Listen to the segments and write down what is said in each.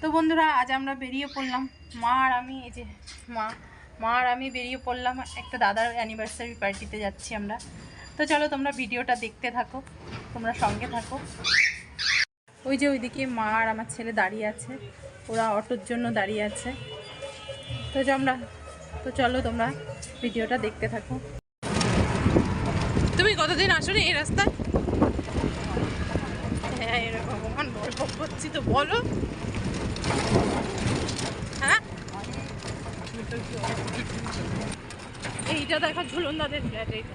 তো বন্ধুরা, আজ আমরা বেরিয়ে পড়লাম। মা আর আমি, এই যে মা মা আর আমি বেরিয়ে পড়লাম একটা দাদার অ্যানিভার্সারি পার্টিতে যাচ্ছি আমরা। তো চলো তোমরা ভিডিওটা দেখতে থাকো, তোমরা সঙ্গে থাকো। ওই যে ওইদিকে মা আর আমার ছেলে দাঁড়িয়ে আছে, ওরা অটোর জন্য দাঁড়িয়ে আছে। তো আমরা, তো চলো তোমরা ভিডিওটা দেখতে থাকো। তুমি কতদিন আসোনি এই রাস্তায়? হ্যাঁ এরকম গল্প করছি তো, বলো। হ্যাঁ? এইটা দেখো ঝুলন্দাদের ফ্ল্যাট এইটা।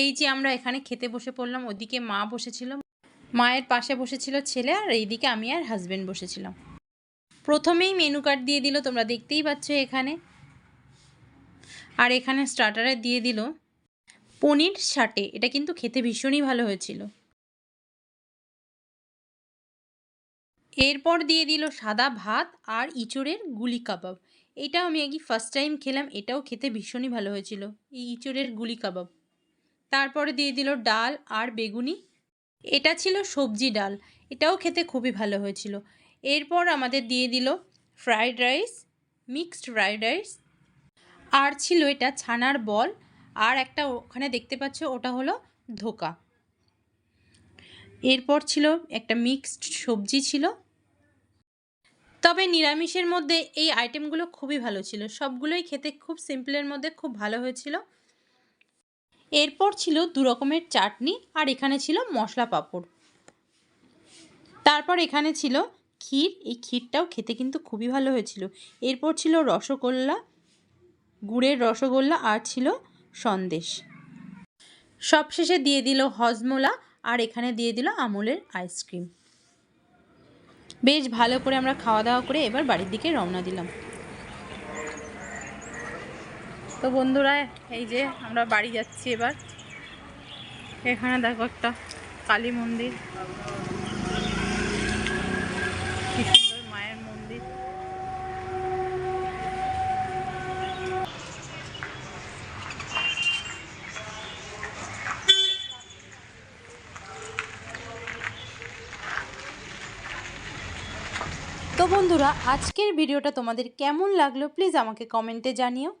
এই যে আমরা এখানে খেতে বসে পড়লাম, ওদিকে মা বসেছিল। মায়ের পাশে বসেছিল ছেলে আর এইদিকে আমি আর হাজবেন্ড বসেছিলাম। প্রথমেই মেনু কার্ড দিয়ে দিল, তোমরা দেখতেই পাচ্ছ এখানে। আর এখানে স্টার্টারে দিয়ে দিল পনির ষাটে এটা কিন্তু খেতে ভীষণই ভালো হয়েছিল। এরপর দিয়ে দিল সাদা ভাত আর ইঁচড়ের গুলি কাবাব। এটাও আমি আগে ফার্স্ট টাইম খেলাম, এটাও খেতে ভীষণই ভালো হয়েছিল, এই ইঁচড়ের গুলি কাবাব। তারপরে দিয়ে দিল ডাল আর বেগুনি। এটা ছিল সবজি ডাল। এটাও খেতে খুবই ভালো হয়েছিল। এরপর আমাদের দিয়ে দিল fried rice, mixed fried rice. আর ছিল এটা ছানার বল। আর একটা ওখানে দেখতে পাচ্ছ, ওটা হলো ধোকা। এরপর ছিল একটা মিক্সড সবজি ছিল। তবে নিরামিষের মধ্যে এই আইটেমগুলো খুবই ভালো ছিল। সবগুলোই খেতে খুব সিম্পলের মধ্যে খুব ভালো হয়েছিল। এরপর ছিল দু রকমের চাটনি আর এখানে ছিল মশলা পাঁপড়। তারপর এখানে ছিল ক্ষীর, এই ক্ষীরটাও খেতে কিন্তু খুবই ভালো হয়েছিল। এরপর ছিল রসগোল্লা, গুড়ের রসগোল্লা আর ছিল সন্দেশ। সবশেষে দিয়ে দিল হজমোলা আর এখানে দিয়ে দিল আমুলের আইসক্রিম। বেশ ভালো করে আমরা খাওয়া দাওয়া করে এবার বাড়ির দিকে রওনা দিলাম। তো বন্ধুরা, এই যে আমরা বাড়ি যাচ্ছি এবার। এখানে দেখো একটা কালী মন্দির। মায়ের মন্দির। তো বন্ধুরা, আজকের ভিডিওটা তোমাদের কেমন লাগল প্লিজ আমাকে কমেন্টে জানিও।